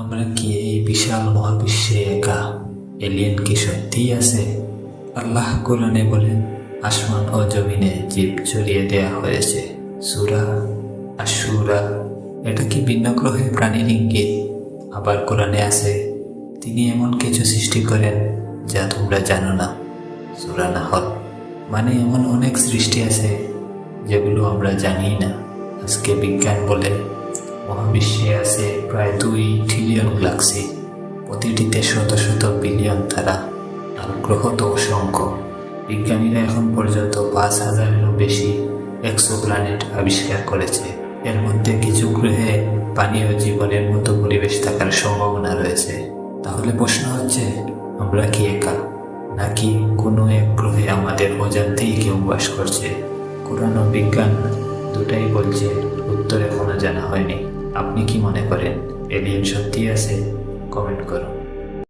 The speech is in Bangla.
আমরা কি এই বিশাল মহাবিশ্বে একা? এলিয়েন কি সত্যিই আছে? আল্লাহ কোরআনে বলেন, আসমান ও জমিনে জীব ছড়িয়ে দেয়া হয়েছে। সুরা আশুরা এটা কি ভিন্ন গ্রহে প্রাণীর ইঙ্গিত? আবার কোরআনে আছে, তিনি এমন কিছু সৃষ্টি করেন যা তোমরা জানো না। সুরা নাহল। মানে এমন অনেক সৃষ্টি আছে যেগুলো আমরা জানি না। আজকে বিজ্ঞান বলে মহাবিশ্বে আছে প্রায় দুই ট্রিলিয়ন গ্যালাক্সি প্রতিটিতে শত শত বিলিয়ন তারা। আর গ্রহ তো অসংখ্য বিজ্ঞানীরা এখন পর্যন্ত পাঁচ হাজারেরও বেশি এক্সো প্ল্যানেট আবিষ্কার করেছে। এর মধ্যে কিছু গ্রহে পানীয় জীবনের মতো পরিবেশ থাকার সম্ভাবনা রয়েছে। তাহলে প্রশ্ন হচ্ছে, আমরা কি একা? নাকি কোনো এক গ্রহে আমাদের অজান্তেই কেউ বাস করছে? কোরআন বিজ্ঞান দুটাই বলছে, উত্তর এখনও জানা হয়নি। আপনি কি মনে করেন? এলিয়েন সত্যি আছে? কমেন্ট করুন।